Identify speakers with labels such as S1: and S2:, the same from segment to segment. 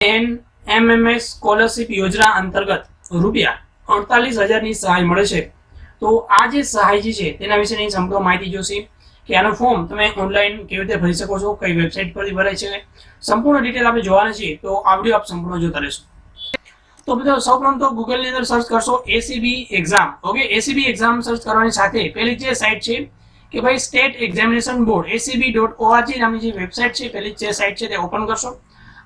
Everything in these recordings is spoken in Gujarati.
S1: એન એમએમએસ સ્કોલરશિપ યોજના અંતર્ગત રૂપિયા અડતાલીસ હજારની સહાય મળે છે. તો આ જે સહાય જે છે, તેના વિશેની સંપૂર્ણ માહિતી જોશે કે આનું ફોર્મ તમે ઓનલાઈન કેવી રીતે ભરી શકો છો, કઈ વેબસાઇટ પરથી ભરાય છે, સંપૂર્ણ ડિટેલ આપણે જોવાના છીએ, તો આ વીડિયો આપ સંપૂર્ણ જોતા રહેશો. તો મિત્રો, સૌપ્રથમ તો ગૂગલની અંદર સર્ચ કરશો ACB exam okay ACB exam search કરવાની સાથે પહેલી જે સાઇટ છે કે ભાઈ state examination board ACB dot org નામની જે વેબસાઇટ છે, પહેલી જે સાઇટ છે, તે ઓપન કરશો.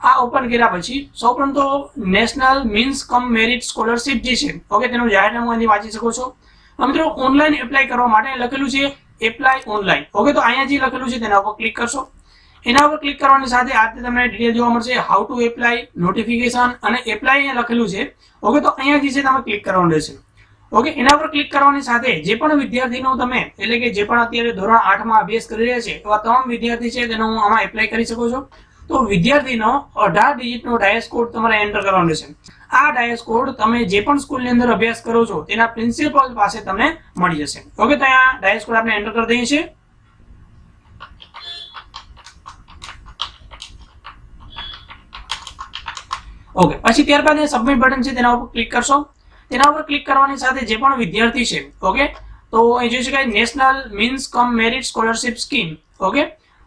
S1: આ ઓપન કર્યા પછી સૌપ્રથમ તો national means cum merit scholarship જે છે ઓકે તેનું જાહેરનામું અહીં વાંચી શકો છો. મિત્રો ઓનલાઈન એપ્લાય કરવા માટે લખેલું છે એપ્લાય ઓનલાઈન ઓકે તો અહીંયા જે લખેલું છે, તેના ઉપર ક્લિક કરશો. એના ઉપર ક્લિક કરવાની સાથે આ તમને ડિટેલ જોવા મળશે હાઉ ટુ એપ્લાય નોટિફિકેશન અને એપ્લાય અહીંયા લખેલું છે. ઓકે તો અહીંયા જે છે, તમે ક્લિક કરવાનું રહેશે. ઓકે એના પર ક્લિક કરવાની સાથે જે પણ વિદ્યાર્થીનો તમે, એટલે કે જે પણ અત્યારે ધોરણ આઠમાં અભ્યાસ કરી રહ્યા છે, એવા તમામ વિદ્યાર્થી છે, તેનો હું આમાં એપ્લાય કરી શકો છો. તો વિદ્યાર્થીનો અઢાર ડિજિટનો ડાયસ કોડ તમારે એન્ટર કરવાનો રહેશે આ ડાયસ કોડ તમે જે પણ સ્કૂલની અંદર અભ્યાસ કરો છો, તેના પ્રિન્સિપલ પાસે તમને મળી જશે. ઓકે તો આ ડાયસ કોડ આપણે એન્ટર કરી દઈએ છીએ. ઓકે પછી ત્યારબાદ એ સબમિટ બટન છે, તેના ઉપર ક્લિક કરશો. તેના ઉપર ક્લિક કરવાની સાથે જે પણ વિદ્યાર્થી છે ઓકે તો એ જોઈ શકાય national means cum merit scholarship scheme okay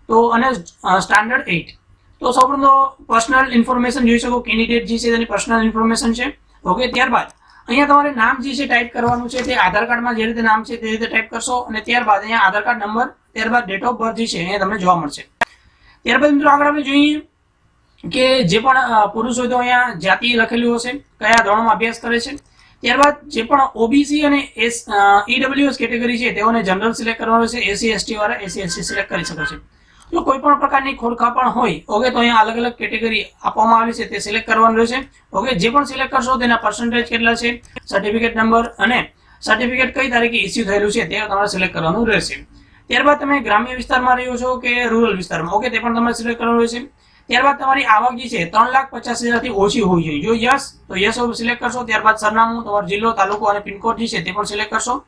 S1: તો અને સ્ટાન્ડર્ડ એઇટ તો સૌપ્રથમ તો પર્સનલ ઇન્ફોર્મેશન જોઈ શકો. કેન્ડિડેટ જે છે તેની પર્સનલ ઇન્ફોર્મેશન છે. ઓકે ત્યારબાદ અહીંયા તમારે નામ જે છે ટાઈપ કરવાનું છે તે આધાર કાર્ડમાં જે રીતે નામ છે તે રીતે ટાઈપ કરશો અને ત્યારબાદ અહીંયા આધાર કાર્ડ નંબર ત્યારબાદ ડેટ ઓફ બર્થ જે છે અહીંયા તમને જોવા મળશે. ત્યારબાદ મિત્રો આગળ આપણે જોઈએ કે જે પણ પુરુષ હોય તો અહીંયા જાતિ લખેલું હશે, કયા ધોરણમાં અભ્યાસ કરે છે. ત્યારબાદ જે પણ ઓબીસી અને એસ ઈડબ્લ્યુએસ કેટેગરી છે તેઓને જનરલ સિલેક્ટ કરવાનું છે. એસી એસટી વાળા એસી એસટી સિલેક્ટ કરી શકે છે. જો કોઈ પણ પ્રકારની ખોડખા પણ હોય ઓકે તો અહીંયા અલગ અલગ કેટેગરી આપવામાં આવી છે, તે સિલેક્ટ કરવાનું રહેશે. ઓકે જે પણ સિલેક્ટ કરશો તેના પર્સન્ટેજ કેટલા છે? સર્ટિફિકેટ નંબર અને સર્ટિફિકેટ કઈ તારીખે ઇસ્યુ થયેલું છે તે તમારે સિલેક્ટ કરવાનું રહેશે. ત્યારબાદ તમે ગ્રામ્ય વિસ્તારમાં રહ્યો છો કે રૂરલ વિસ્તારમાં? ઓકે તે પણ તમારે સિલેક્ટ કરવાનું રહેશે. ત્યારબાદ તમારી આવક જે છે ત્રણ લાખ પચાસ હજારથી ઓછી હોવી જોઈએ. જો યસ, તો યસ સિલેક્ટ કરશો, ત્યારબાદ સરનામું, તમારો જિલ્લો, તાલુકો અને પિનકોડ જે છે તે પણ સિલેક્ટ કરશો.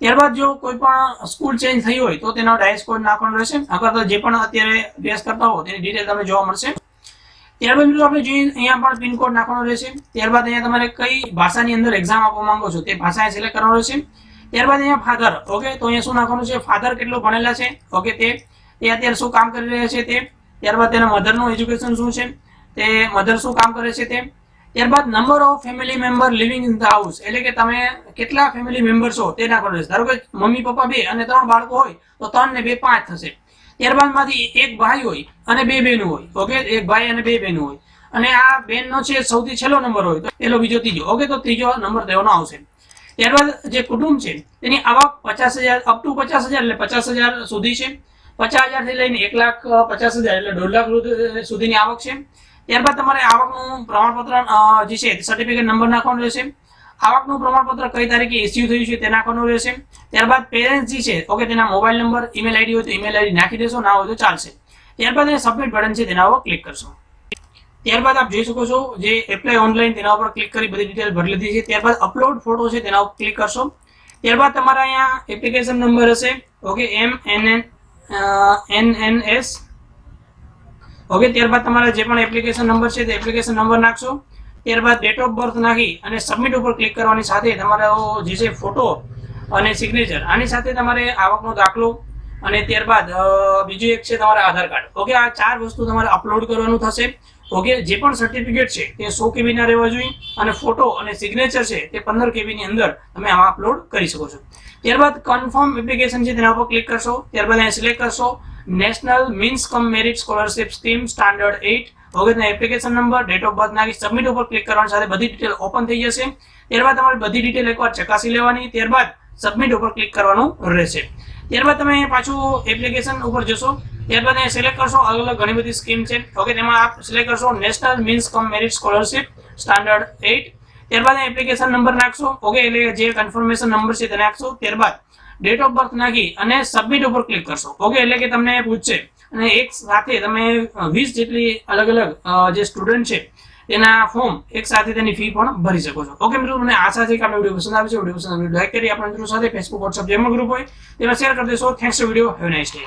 S1: ત્યારબાદ જો કોઈ પણ સ્કૂલ ચેન્જ થઈ હોય તો તેનો ડાયસ કોડ નાખવાનો રહેશે. અગર તો જે પણ અત્યારે અભ્યાસ કરતા હો તેની ડિટેલ તમને જોવા મળશે. ત્યારબાદ મિત્રો આપણે જોઈએ અહીંયા પણ પિનકોડ નાખવાનો રહેશે. ત્યારબાદ અહીંયા તમારે કઈ ભાષાની અંદર એક્ઝામ આપવા માંગો છો તે ભાષા સિલેક્ટ કરવાનો રહેશે. ત્યારબાદ અહીંયા ફાધર ઓકે તો અહીંયા શું નાખવાનું છે? ફાધર કેટલો ભણેલા છે? ઓકે તે તે અત્યારે શું કામ કરી રહ્યા છે તે? ત્યારબાદ તેના મધરનું એજ્યુકેશન શું છે? તે મધર શું કામ કરે છે તે? ત્યારબાદ number of family member living in the house એટલે કે તમે કેટલા ફેમિલી મેમ્બર છો તે નાખવાનું રહેશે. ધારો કે મમ્મી, પપ્પા બે અને ત્રણ બાળકો હોય, તો ત્રણ ને બે પાંચ થશે. ત્યારબાદમાંથી એક ભાઈ હોય અને બે બહેનો હોય. ઓકે એક ભાઈ અને બે બહેનો હોય. અને આ બેનનો છે સૌથી છેલ્લો નંબર હોય. તો પેલો બીજો ત્રીજો. ઓકે તો ત્રીજો નંબર દેવાનો આવશે. ત્યારબાદ જે કુટુંબ છે, તેની આવક પચાસ હજાર અપ ટુ પચાસ હજાર એટલે પચાસ હજાર સુધી છે. પચાસ હજારથી લઈને એક લાખ પચાસ હજાર એટલે દોઢ લાખ સુધીની આવક છે. ત્યારબાદ તમારે આવકનું પ્રમાણપત્ર જે છે સર્ટિફિકેટ નંબર નાખવાનું રહેશે. આવકનું પ્રમાણપત્ર કઈ તારીખે ઇસ્યુ થયું છે તે નાખવાનું રહેશે. ત્યારબાદ પેરેન્ટ્સ જે છે, ઓકે, તેના મોબાઈલ નંબર ઈમેલ આઈડી હોય તો ઈમેલ આઈડી નાખી દેશો, ના હોય તો ચાલશે. ત્યારબાદ સબમિટ બટન છે તેના ઉપર ક્લિક કરશો. ત્યારબાદ આપ જોઈ શકો છો, જે એપ્લાય ઓનલાઈન તેના ઉપર ક્લિક કરી બધી ડિટેલ ભરી લીધી છે. ત્યારબાદ અપલોડ ફોટો છે તેના ઉપર ક્લિક કરશો. ત્યારબાદ તમારા અહીંયા એપ્લિકેશન નંબર હશે, okay M N N N N S okay ત્યારબાદ તમારા જે પણ એપ્લિકેશન નંબર છે તે એપ્લિકેશન નંબર નાખશો. ત્યારબાદ ડેટ ઓફ બર્થ નાખી અને સબમિટ ઉપર ક્લિક કરવાની સાથે તમારો જે છે ફોટો અને સિગ્નેચર આની સાથે તમારે આવકનો દાખલો અને ત્યારબાદ બીજું એક છે તમારા આધાર કાર્ડ. ઓકે, આ ચાર વસ્તુ તમારે અપલોડ કરવાનું થશે. ઓકે, જે પણ સર્ટિફિકેટ છે તે સો કેબીના રહેવા જોઈએ અને ફોટો અને સિગ્નેચર છે તે પંદર કેબીની અંદર તમે આમાં અપલોડ કરી શકો છો. ત્યારબાદ કન્ફર્મ એપ્લિકેશન છે તેના ઉપર ક્લિક કરશો. ત્યારબાદ અહીં સિલેક્ટ કરશો. National means cum merit scholarship scheme standard eight okay application number date of birth નાખી સબમિટ ઉપર ક્લિક કરવાની સાથે બધી ડિટેલ ઓપન થઈ જશે. ત્યારબાદ તમારે બધી ડિટેલ એકવાર ચકાસી લેવાની, ત્યારબાદ સબમિટ ઉપર ક્લિક કરવાનું રહેશે. ત્યારબાદ તમે પાછું એપ્લિકેશન ઉપર જશો. ત્યારબાદ અહીંયા સિલેક્ટ કરશો અલગ અલગ ઘણી બધી સ્કીમ છે. ઓકે, તેમાં આપ સિલેક્ટ કરશો national means cum merit scholarship standard eight ત્યારબાદ એપ્લિકેશન નંબર નાખશો. ઓકે, એટલે જે કન્ફર્મેશન નંબર છે તે નાખશો. ત્યારબાદ ડેટ ઓફ બર્થ નાખી અને સબમિટ ઉપર ક્લિક કરશો. ઓકે એટલે કે તમને પૂછશે, અને એક સાથે તમે વીસ જેટલી અલગ અલગ જે સ્ટુડન્ટ છે તેના ફોર્મ એક સાથે તેની ફી પણ ભરી શકો છો. ઓકે મિત્રો, મને આશા છે કે આપણે વીડિયો પસંદ આવે છે. વીડિયો પસંદ લાઈક કરી આપણા મિત્રો સાથે ફેસબુક વોટ્સઅપ જેમાં ગ્રુપ હોય, તેમાં શેર કરી દેશો. Thanks video have nice day